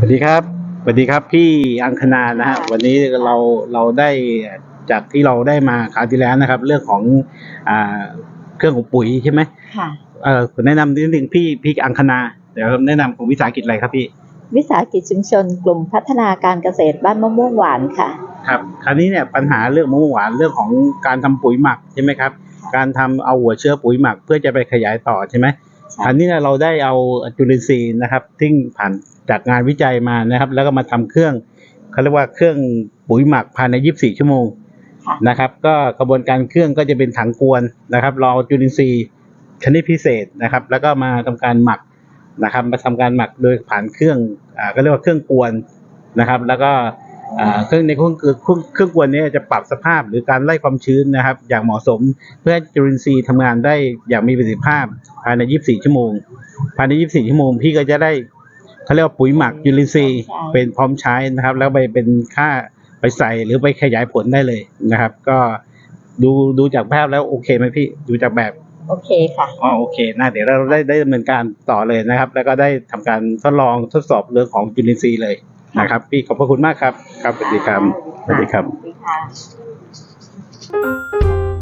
วัสดีครับสวัสดีครับพี่อังคณานะฮะวันนี้เราเราได้จากที่เราได้มาคราวที่แล้วนะครับ เรื่องของอ่าเครื่องของปุ๋ยใช่ไหมค่ะเออผมแนะนำนิดนึงพี่พี่อังคณาเดี๋ยวแนะนำของวิสาหกิจอะไรครับพี่ วิสาหกิจชุมชนกลุ่มพัฒนาการเกษตรบ้านมะม่วงหวานค่ะครับคราวนี้เนี่ยปัญหาเรื่องมะม่วงหวานเรื่องของการทำปุ๋ยหมักใช่ไหมครับ การทำเอาหัวเชื้อปุ๋ยหมักเพื่อจะไปขยายต่อใช่ไหมใช่ อันนี้เนี่ยเราได้เอาจุลินทรีย์นะครับที่ผ่านจากงานวิจัยมานะครับ แล้วก็มาทำเครื่องเขาเรียกว่าเครื่องปุ๋ยหมักภายใน 24 ชั่วโมงค่ะนะครับ ก็กระบวนการเครื่องก็จะเป็นถังกวนนะครับ เราเอาจุลินทรีย์ชนิดพิเศษนะครับ แล้วก็มาทำการหมักนะครับ มาทำการหมักโดยผ่านเครื่องอ่าก็เรียกว่าเครื่องกวนนะครับ แล้วก็อ่า เครื่องในเครื่องคือเครื่องเครื่องกวนเนี้จะปรับสภาพหรือการไล่ความชื้นนะครับ อย่างเหมาะสมเพื่อให้จุลินทรีย์ทำงานได้อย่างมีประสิทธิภาพภายใน 24 ชั่วโมง ภายใน 24 ชั่วโมงพี่ก็จะได้เขาเรียกว่าปุ๋ยหมักจุลินทรีย์เป็นพร้อมใช้นะครับ แล้วไปเป็นค่าไปใส่หรือไปขยายผลได้เลยนะครับ ก็ดูดูจากภาพแล้วโอเคไหมพี่ดูจากแบบโอเคค่ะอ๋อโอเคนะเดี๋ยวเราได้ได้ดำเนินการต่อเลยนะครับ แล้วก็ได้ทำการทดลองทดสอบเรื่องของจุลินทรีย์เลย นะครับ พี่ขอบพระคุณมากครับ ครับสวัสดีครับสวัสดีครับ สวัสดีค่ะ